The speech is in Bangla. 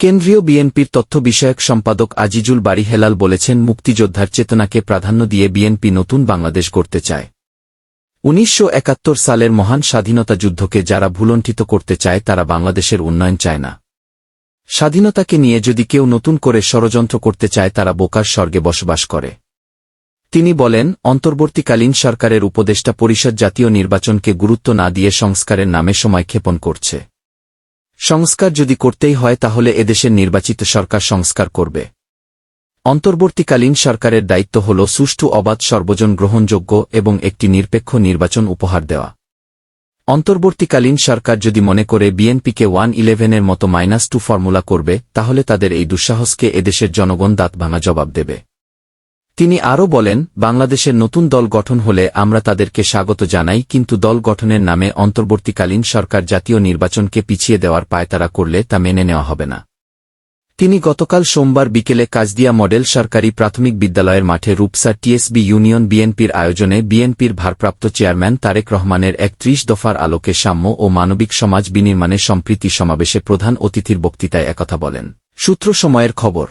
কেন্দ্রীয় বিএনপির তথ্য বিষয়ক সম্পাদক আজিজুল বাড়ি হেলাল বলেছেন, মুক্তিযোদ্ধার চেতনাকে প্রাধান্য দিয়ে বিএনপি নতুন বাংলাদেশ গড়তে চায়। উনিশশো একাত্তর সালের মহান স্বাধীনতা যুদ্ধকে যারা ভুলণ্ঠিত করতে চায়, তারা বাংলাদেশের উন্নয়ন চায় না। স্বাধীনতাকে নিয়ে যদি কেউ নতুন করে ষড়যন্ত্র করতে চায়, তারা বোকার স্বর্গে বসবাস করে। তিনি বলেন, অন্তর্বর্তীকালীন সরকারের উপদেষ্টা পরিষদ জাতীয় নির্বাচনকে গুরুত্ব না দিয়ে সংস্কারের নামে সময় ক্ষেপণ করছে। সংস্কার যদি করতেই হয় তাহলে এদেশের নির্বাচিত সরকার সংস্কার করবে। অন্তর্বর্তীকালীন সরকারের দায়িত্ব হল সুষ্ঠু, অবাধ, সর্বজন গ্রহণযোগ্য এবং একটি নিরপেক্ষ নির্বাচন উপহার দেওয়া। অন্তর্বর্তীকালীন সরকার যদি মনে করে বিএনপিকে ওয়ান ইলেভেনের মতো মাইনাস টু ফর্মুলা করবে, তাহলে তাদের এই দুঃসাহসকে এদেশের জনগণ দাঁত ভাঙা জবাব দেবে। তিনি আরও বলেন, বাংলাদেশের নতুন দল গঠন হলে আমরা তাদেরকে স্বাগত জানাই, কিন্তু দল গঠনের নামে অন্তর্বর্তীকালীন সরকার জাতীয় নির্বাচনকে পিছিয়ে দেওয়ার পায়তারা করলে তা মেনে নেওয়া হবে না। তিনি গতকাল সোমবার বিকেলে কাজদিয়া মডেল সরকারি প্রাথমিক বিদ্যালয়ের মাঠে রূপসা টিএসবি ইউনিয়ন বিএনপির আয়োজনে বিএনপির ভারপ্রাপ্ত চেয়ারম্যান তারেক রহমানের একত্রিশ দফার আলোকে সাম্য ও মানবিক সমাজ বিনির্মাণে সম্প্রীতি সমাবেশে প্রধান অতিথির বক্তৃতায় একথা বলেন। সূত্র সময়ের খবর